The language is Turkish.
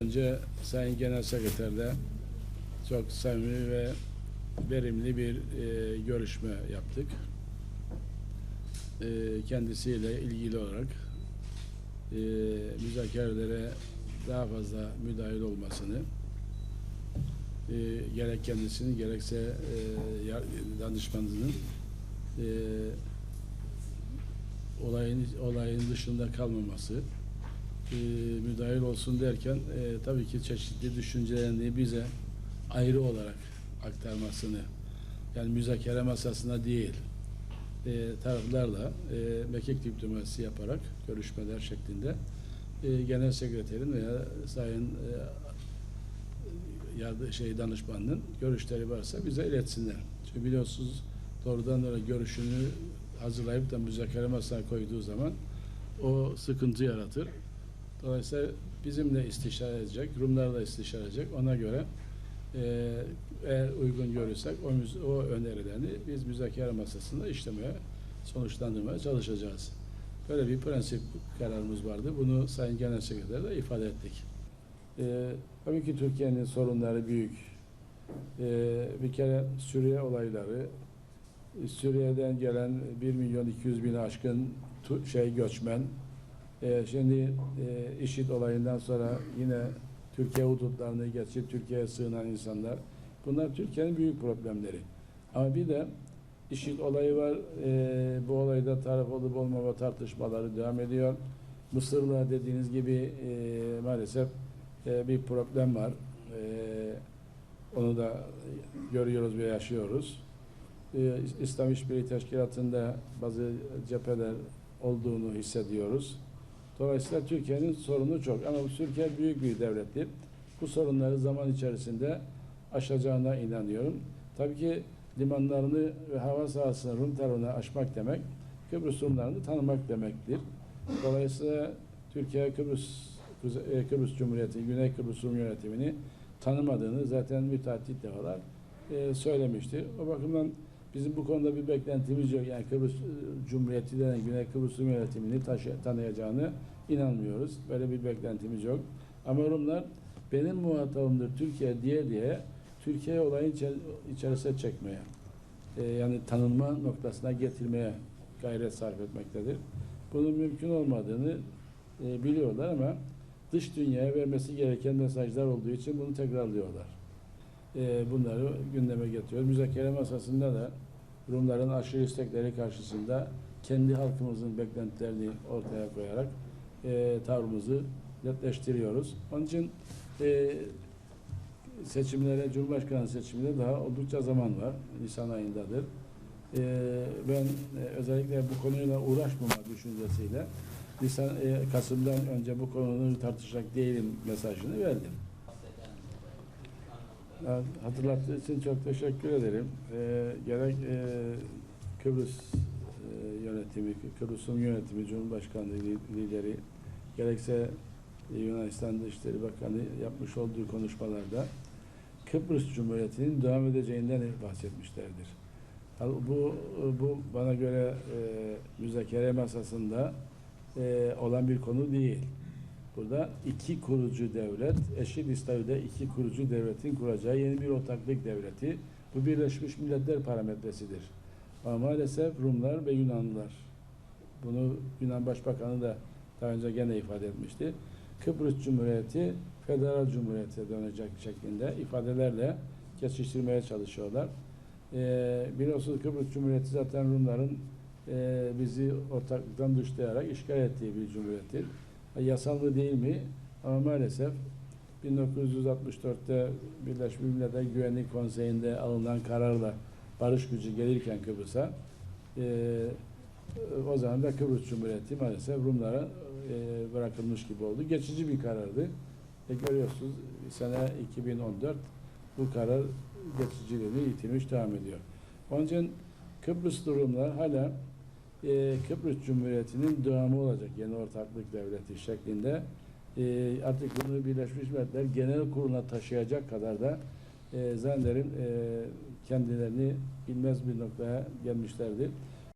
önce Sayın Genel Sekreter'le çok samimi ve verimli bir e, görüşme yaptık. E, kendisiyle ilgili olarak e, müzakerelere daha fazla müdahil olmasını e, gerek kendisinin gerekse e, danışmanının e, olayın olayın dışında kalmaması e, müdahil olsun derken e, tabii ki çeşitli düşüncelerini bize ayrı olarak aktarmasını yani müzakere masasına değil e, taraflarla e, mekik diplomasisi yaparak görüşmeler şeklinde e, genel sekreterin veya sayın e, yardı, şey danışmanının görüşleri varsa bize iletsinler. Çünkü biliyorsunuz doğrudan doğru görüşünü hazırlayıp da müzakere masasına koyduğu zaman o sıkıntı yaratır. Dolayısıyla bizimle istişare edecek, Rumlarla istişare edecek. Ona göre e, eğer uygun görürsek o, o önerilerini biz müzakere masasında işlemeye, sonuçlandırmaya çalışacağız. Böyle bir prensip kararımız vardı. Bunu Sayın Genel Sekreter'e de ifade ettik. E, tabii ki Türkiye'nin sorunları büyük. E, bir kere Suriye olayları, Suriye'den gelen 1 milyon 200 bin aşkın şey göçmen, e, şimdi e, IŞİD olayından sonra yine Türkiye hudutlarını geçip Türkiye'ye sığınan insanlar. Bunlar Türkiye'nin büyük problemleri. Ama bir de IŞİD olayı var. E, bu olayda taraf olup olmama tartışmaları devam ediyor. Mısır'la dediğiniz gibi e, maalesef bir problem var. Onu da görüyoruz ve yaşıyoruz. İslam İşbirliği Teşkilatı'nda bazı cepheler olduğunu hissediyoruz. Dolayısıyla Türkiye'nin sorunu çok. Ama bu Türkiye büyük bir devlettir. Bu sorunları zaman içerisinde aşacağına inanıyorum. Tabii ki limanlarını ve hava sahasını Rum tarafına aşmak demek, Kıbrıs Rumlarını tanımak demektir. Dolayısıyla Türkiye Kıbrıs e, Kıbrıs Cumhuriyeti, Güney Kıbrıs Rum yönetimini tanımadığını zaten müteahhit defalar e. O bakımdan bizim bu konuda bir beklentimiz yok. Yani Kıbrıs e, Cumhuriyeti denen Güney Kıbrıs Rum yönetimini taşı, tanıyacağını inanmıyoruz. Böyle bir beklentimiz yok. Ama Rumlar benim muhatabımdır Türkiye diye diye Türkiye olayın içer- içerisine çekmeye e, yani tanınma noktasına getirmeye gayret sarf etmektedir. Bunun mümkün olmadığını e, biliyorlar ama dış dünyaya vermesi gereken mesajlar olduğu için bunu tekrarlıyorlar. E, bunları gündeme getiriyor. Müzakere masasında da Rumların aşırı istekleri karşısında kendi halkımızın beklentilerini ortaya koyarak e, tavrımızı netleştiriyoruz. Onun için e, seçimlere, Cumhurbaşkanı seçimine daha oldukça zaman var. Nisan ayındadır. Ee, ben e, özellikle bu konuyla uğraşmama düşüncesiyle Nisan, e, Kasım'dan önce bu konuyu tartışacak değilim mesajını verdim. Hatırlattığı için çok teşekkür ederim. Ee, gerek e, Kıbrıs e, yönetimi, Kıbrıs'ın yönetimi, Cumhurbaşkanlığı li- lideri, gerekse Yunanistan Dışişleri Bakanı yapmış olduğu konuşmalarda Kıbrıs Cumhuriyeti'nin devam edeceğinden bahsetmişlerdir. Bu, bu bana göre e, müzakere masasında e, olan bir konu değil. Burada iki kurucu devlet, eşit istavide iki kurucu devletin kuracağı yeni bir ortaklık devleti. Bu Birleşmiş Milletler parametresidir. Ama maalesef Rumlar ve Yunanlılar, bunu Yunan Başbakanı da daha önce gene ifade etmişti. Kıbrıs Cumhuriyeti federal cumhuriyete dönecek şeklinde ifadelerle geçiştirmeye çalışıyorlar. Ee, biliyorsunuz Kıbrıs Cumhuriyeti zaten Rumların e, bizi ortaklıktan dışlayarak işgal ettiği bir cumhuriyettir. Yasal değil mi? Ama maalesef 1964'te Birleşmiş Milletler Güvenlik Konseyi'nde alınan kararla barış gücü gelirken Kıbrıs'a e, o zaman da Kıbrıs Cumhuriyeti maalesef Rumlara e, bırakılmış gibi oldu. Geçici bir karardı. E, görüyorsunuz sene 2014 bu karar geçiciliğini yitirmiş devam ediyor. Onun için Kıbrıs durumlar hala e, Kıbrıs Cumhuriyeti'nin devamı olacak yeni ortaklık devleti şeklinde e, artık bunu Birleşmiş Milletler Genel Kurulu'na taşıyacak kadar da e, zannederim e, kendilerini bilmez bir noktaya gelmişlerdir.